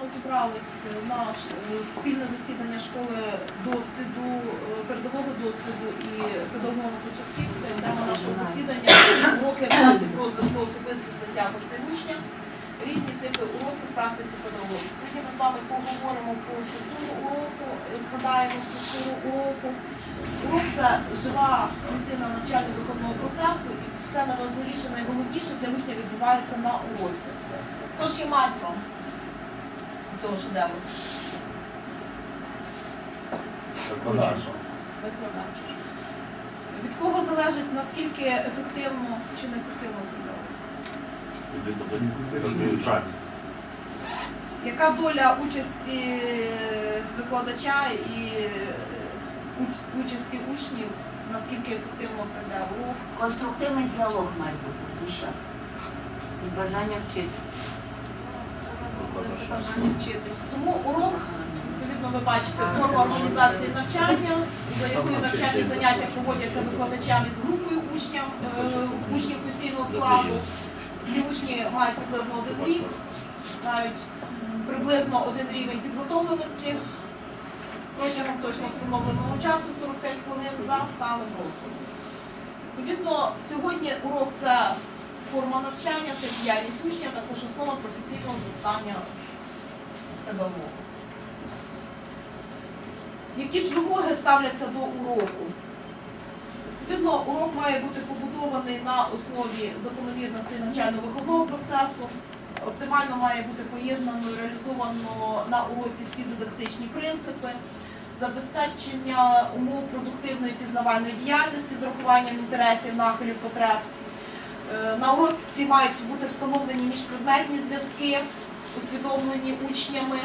вами зібрались на е, спільне засідання школи досвіду, е, передового досвіду і педагогів початківців. Тема нашого засідання уроки класів розвитку особистості якості учня, різні типи уроків практиці педагогів. Сьогодні ми з вами поговоримо про структуру уроку, е, згадаємо структуру уроку. Урок це жива клітина навчально-виховного процесу, і все найважливіше, найголовніше для учня відбувається на уроці. Хто ж є майстром цього шедевру? Викладач. Викладач. Від кого залежить наскільки ефективно чи неефективно? Адміністрації. Яка доля участі викладача і е, участі учнів, наскільки ефективно прийде урок? Конструктивний діалог має бути весь час. І бажання вчитися. Вчитись. Тому урок, відповідно, ви бачите, форма організації навчання, за якою навчальні заняття проводяться викладачами з групою учнів, е, учнів постійного складу. Ці учні мають приблизно один рік, мають приблизно один рівень підготовленості протягом точно встановленого часу 45 хвилин за станом розкладу. Відповідно, сьогодні урок це форма навчання, це діяльність учня, також основа професійного зростання педагога. Які ж вимоги ставляться до уроку? Відповідно, урок має бути побудований на основі закономірностей навчально-виховного процесу. Оптимально має бути поєднано і реалізовано на уроці всі дидактичні принципи, забезпечення умов продуктивної пізнавальної діяльності з урахуванням інтересів, нахилів, потреб. Е, На уроці мають бути встановлені міжпредметні зв'язки, усвідомлені учнями.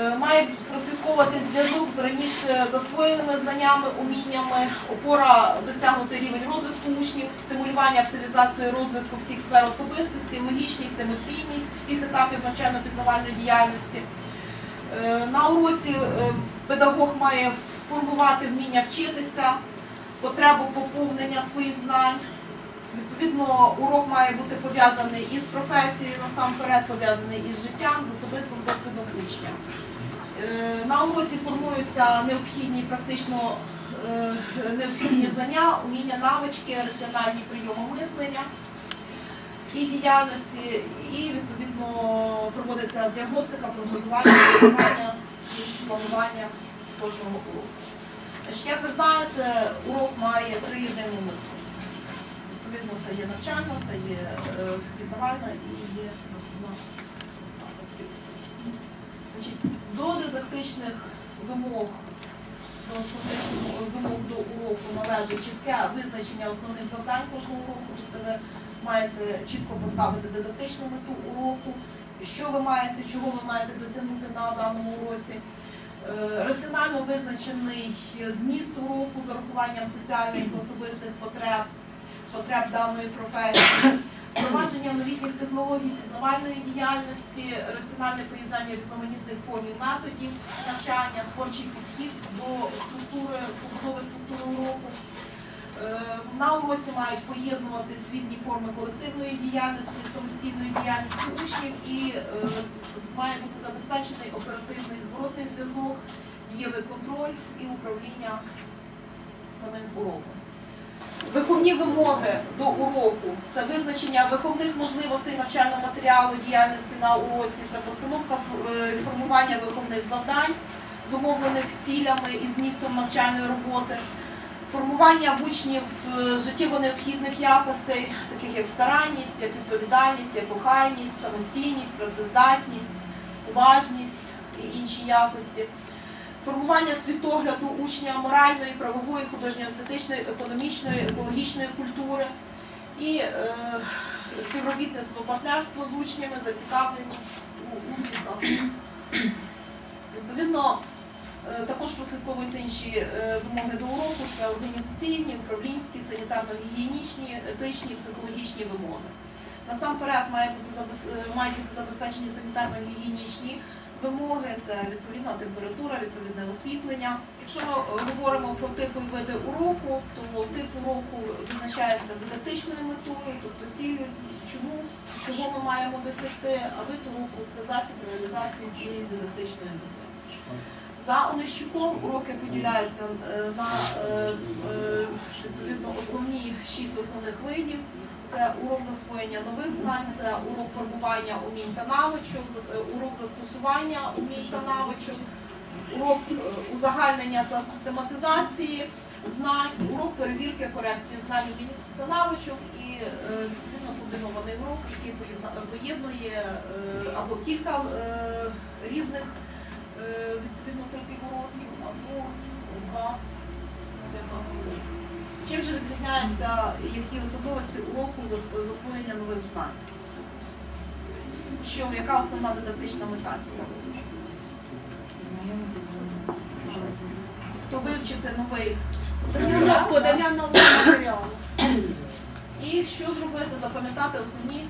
Е, Має прослідковувати зв'язок з раніше засвоєними знаннями, уміннями, опора досягнути рівень розвитку учнів, стимулювання активізації розвитку всіх сфер особистості, логічність, емоційність всіх етапів навчально-пізнавальної діяльності. Е, На уроці педагог має формувати вміння вчитися, потребу поповнення своїх знань. Відповідно, урок має бути пов'язаний із професією, насамперед пов'язаний із життям, з особистим досвідом учня. Е, На уроці формуються необхідні практично е, необхідні знання, уміння, навички, раціональні прийоми мислення і діяльності, і відповідно проводиться діагностика, прогнозування, планування планування кожного уроку. Як ви знаєте, урок має три єдині мети. Відповідно, це є навчальна, це є е, пізнавальна і є. Значить, До дидактичних вимог, до основних вимог до уроку належить чітке визначення основних завдань кожного уроку. Тобто ви маєте чітко поставити дидактичну мету уроку, що ви маєте, чого ви маєте досягнути на даному уроці. Е, Раціонально визначений зміст уроку з урахуванням соціальних особистих потреб, потреб даної професії, впровадження новітніх технологій пізнавальної діяльності, раціональне поєднання різноманітних формів методів навчання, творчий підхід до структури, побудови структури уроку. Е, На уроці мають поєднуватись різні форми колективної діяльності, самостійної діяльності учнів і е, має бути забезпечений оперативний зворотний зв'язок, дієвий контроль і управління самим уроком. Виховні вимоги до уроку це визначення виховних можливостей навчального матеріалу діяльності на уроці, це постановка е, формування виховних завдань, зумовлених цілями і змістом навчальної роботи, формування в учнів е, життєво необхідних якостей, таких як старанність, як відповідальність, як охайність, самостійність, працездатність, уважність і інші якості формування світогляду учня моральної, правової, художньої, естетичної, економічної, екологічної культури і е, співробітництво, партнерство з учнями, зацікавленість у успіхах. Відповідно, е, також прослідковуються інші е, вимоги до уроку, це організаційні, управлінські, санітарно-гігієнічні, етичні, психологічні вимоги. Насамперед забез- е, мають бути забезпечені санітарно-гігієнічні вимоги, це відповідна температура, відповідне освітлення. Якщо ми е, говоримо про типи і види уроку, то тип уроку визначається дидактичною метою, тобто цілею, чому чого ми маємо досягти, а вид уроку це засіб реалізації цієї дидактичної мети. За Онищуком уроки поділяються е, на е, відповідно основні шість основних видів. Це урок засвоєння нових знань, це урок формування умінь та навичок, е, урок застосування умінь та навичок, урок е, узагальнення систематизації знань, урок перевірки корекції знань умінь та навичок і е, відповідно комбінований урок, який поєднує або кілька різних відповідно типів уроків, або два. Чим же відрізняються які особливості уроку зас- засвоєння нових знань? Що, яка основна дидактична мета цього? То вивчити новий Подання нового матеріалу. і що зробити? Запам'ятати основні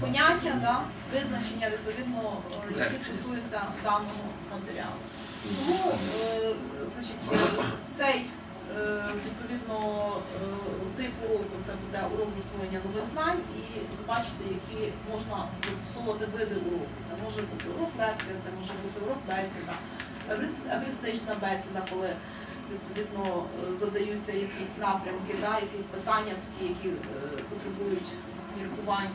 поняття, да, визначення відповідно, е, які стосуються даного матеріалу. Тому, е, значить, цей відповідно е, тип уроку це буде урок засвоєння нових знань, і ви бачите, які можна застосовувати види уроку. Це може бути урок лекція, це може бути урок бесіда, еври- евристична бесіда, коли відповідно е, задаються якісь напрямки, да, якісь питання, такі, які е, потребують міркувань.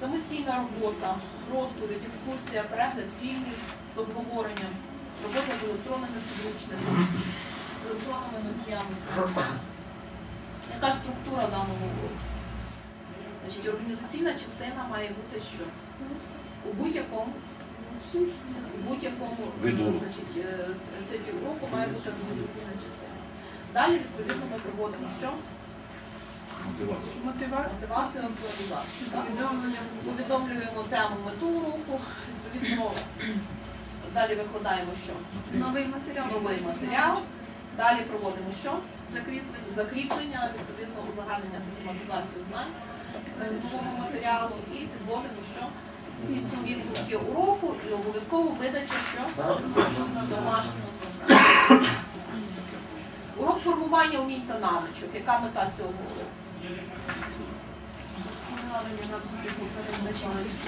Самостійна робота, розповідь, екскурсія, перегляд фільмів з обговоренням, робота з електронними підручниками, електронними носіями інформації. Яка структура даного уроку? Значить, організаційна частина має бути що? У будь-якому у будь-якому е, уроку. значить, е, типі уроку має бути організаційна частина. Далі, відповідно, ми проводимо що? Мотивацію актуалізацію. Повідомлюємо тему мету уроку, відповідно, далі викладаємо що? Новий матеріал. Новий матеріал. Далі проводимо що? Закріплення. Закріплення, відповідно, узагальнення систематизацію знань е, з нового матеріалу і підводимо що? Підсумки уроку і обов'язково видачу що? на Домашнього завдання. Урок формування умінь та навичок. Яка мета цього уроку?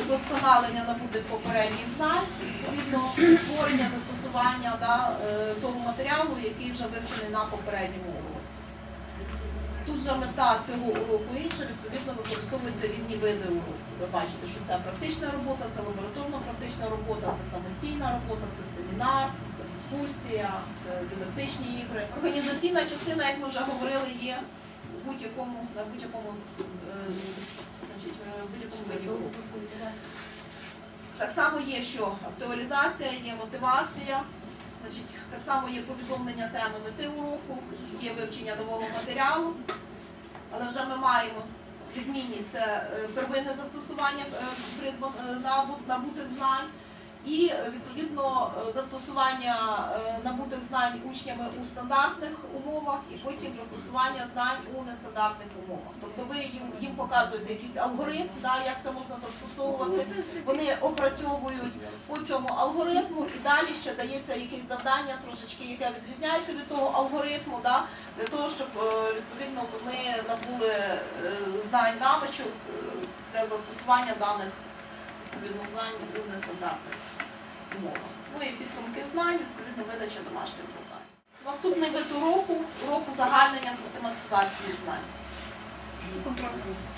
Удосконалення набутих попередніх знань, відповідно створення застосування да, е, того матеріалу, який вже вивчений на попередньому уроці. Тут же мета цього уроку інша, відповідно використовуються різні види уроку. Ви бачите, що це практична робота, це лабораторно-практична робота, це самостійна робота, це семінар, це дискусія, це дидактичні ігри. Організаційна частина, як ми вже говорили, є будь-якому на будь-якому е, е, будь-якому виді. Так само є що актуалізація, є мотивація, значить, так само є повідомлення теми мети уроку, є вивчення нового матеріалу, але вже ми маємо відмінність це е, первинне застосування е, е, набу- набутих знань і відповідно е, застосування е, набутих знань учнями у стандартних умовах і потім застосування знань у нестандартних умовах. Тобто ви їм, їм показуєте якийсь алгоритм, да, як це можна застосовувати. Вони опрацьовують по цьому алгоритму і далі ще дається якесь завдання, трошечки, яке відрізняється від того алгоритму, да, для того, щоб е, відповідно вони набули знань навичок для застосування даних відповідно знань у нестандартних умовах. Ну і підсумки знань, відповідно видача домашніх завдань. Наступний вид уроку урок узагальнення систематизації знань.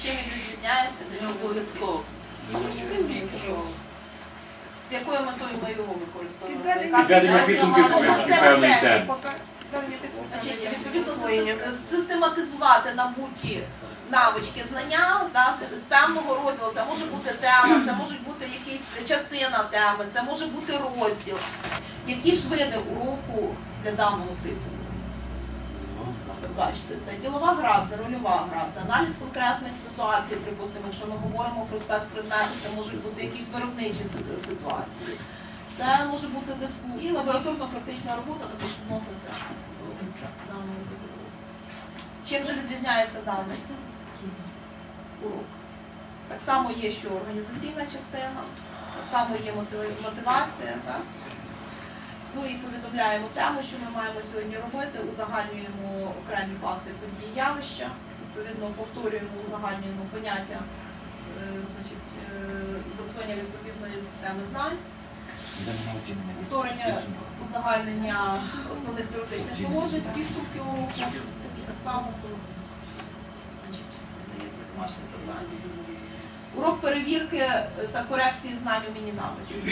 Чим він відрізняється, для чого обов'язково. з якою метою ми його використовуємо? Підведення підсумків Це тем. Значить, відповідно систематизувати набуті навички знання да, з, певного розділу. Це може бути тема, це може бути якась частина теми, це може бути розділ. Які ж види уроку для даного типу? Бачите, це ділова гра, це рольова гра, це аналіз конкретних ситуацій, припустимо, якщо ми говоримо про спецпредмети, це можуть бути якісь виробничі ситуації. Це може бути дискусія, лабораторно-практична робота також вноситься. Чим же відрізняється даний урок? Так само є, що організаційна частина, так само є мотивація, так? Ну і повідомляємо тему, що ми маємо сьогодні робити, узагальнюємо окремі факти події явища, відповідно повторюємо, узагальнюємо поняття е, значить, е, засвоєння відповідної системи знань, повторення узагальнення основних теоретичних положень, підсумки уроку. Так само домашнє завдання. Урок перевірки е, та корекції знань у міні-навичок.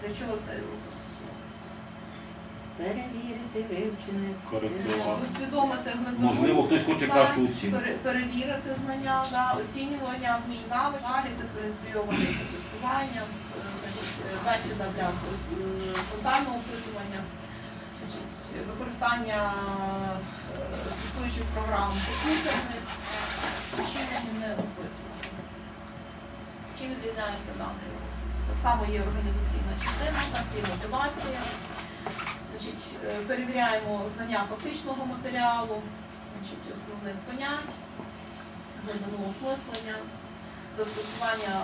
Для чого цей урок застосовується? Перевірити вивчене. Коректувати. Усвідомити глибину Можливо, хтось хоче знань, кращу оцінку. пере- перевірити знання, да, оцінювання вмінь навичок, далі диференційоване це тестування, з- значить, е, бесіда для е, опитування, значить, використання е, тестуючих програм комп'ютерних, розширення опитування. Чим відрізняється урок? Так само є організаційна частина, так є мотивація. Значить, е, перевіряємо знання фактичного матеріалу, значить, основних понять, глибину осмислення, застосування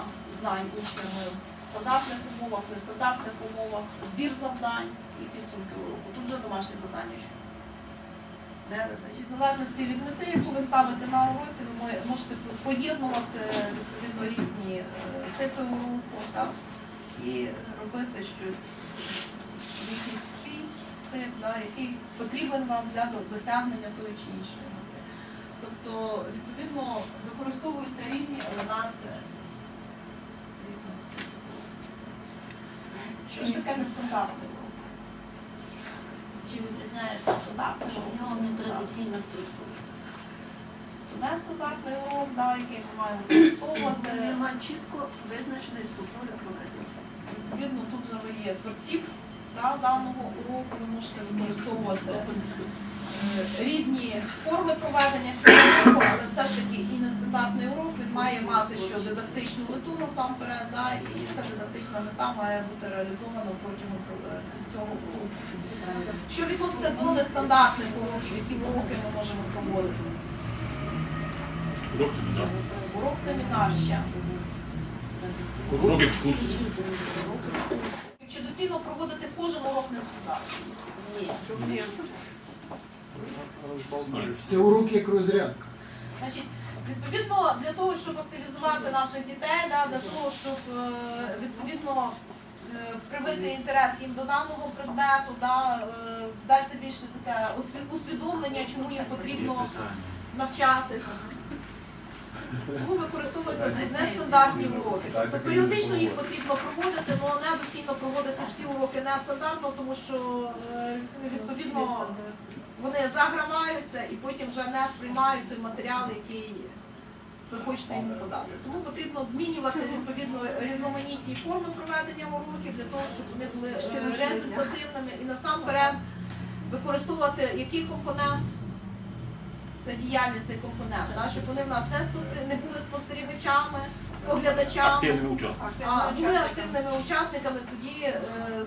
знань учнями в стандартних умовах, нестандартних умовах, збір завдань і підсумки уроку. Тут вже домашнє завдання. Ви, Значить, в залежності від мети, яку ви ставите на уроці, ви можете поєднувати відповідно різні е, типи уроку так, і робити щось, якийсь свій тип, да, який потрібен вам для досягнення тої чи іншої мети. Тобто, відповідно, використовуються різні елементи різних. Що ж таке нестандартний урок? Чим відрізняється стандартний Що в нього нетрадиційна структура. Нестандартний урок, да, який ми маємо застосовувати. Нема чітко визначеної структури проведення. Відповідно, тут вже ви є творці да, даного уроку, ви можете використовувати е, різні форми проведення цього уроку, але все ж таки і нестандартний урок він має мати що дидактичну мету насамперед, да, і ця дидактична мета має бути реалізована протягом е, цього уроку. Що відноситься до нестандартних уроків, які уроки ми можемо проводити? Урок семінар. Урок семінар ще. Урок екскурсії. Чи проводити кожен урок нестандартний? Ні. Це уроки як розрядка. Значить, відповідно, для того, щоб активізувати наших дітей, да, для того, щоб е, відповідно е, привити інтерес їм до даного предмету, да, е, дати більше таке усвідомлення, чому їм потрібно навчатись. Тому використовуються нестандартні уроки. Тобто періодично їх потрібно проводити, але недоцільно проводити всі уроки нестандартно, тому що е, відповідно вони заграваються і потім вже не сприймають той матеріал, який ви хочете йому подати. Тому потрібно змінювати відповідно різноманітні форми проведення уроків для того, щоб вони були результативними і насамперед використовувати який компонент. Це діяльнісний компонент, да, щоб вони в нас не, спостерігали, не були спостерігачами, споглядачами, Активними учасниками. а були активними учасниками, тоді е,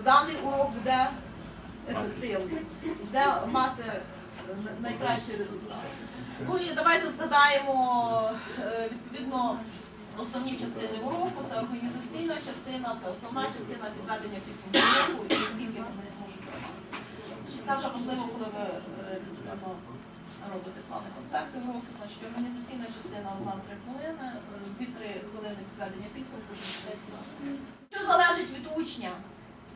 даний урок буде ефективним, буде мати е, на- найкращий результат. Ну і давайте згадаємо е, відповідно основні частини уроку. Це організаційна частина, це основна частина підведення підсумку уроку і скільки вони можуть тривати. Чи Це вже можливо, коли ви е, плани конспекти уроку. Значить, організаційна частина 1-3 хвилини, 2-3 хвилини підведення підсумку, Що залежить від учня?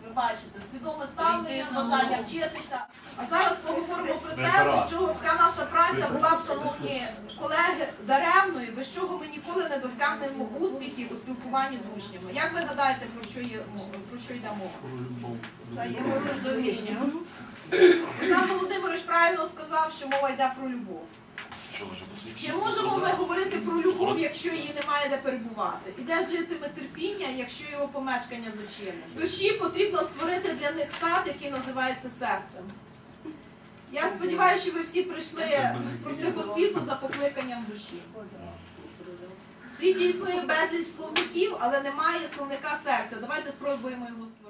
Ви бачите, свідоме ставлення, бажання вчитися. А зараз поговоримо про те, без чого вся наша праця була б, шановні колеги, даремною, без чого ми ніколи не досягнемо успіхів у спілкуванні з учнями. Як ви гадаєте, про що є мова? Про що йде мова? Володимирович правильно сказав, що мова йде про любов. Чи можемо ми говорити про любов, якщо її немає де перебувати? І де житиме терпіння, якщо його помешкання зачинене? Душі потрібно створити для них сад, який називається серцем. Я сподіваюся, що ви всі прийшли в профтехосвіту за покликанням душі. В світі існує безліч словників, але немає словника серця. Давайте спробуємо його створити.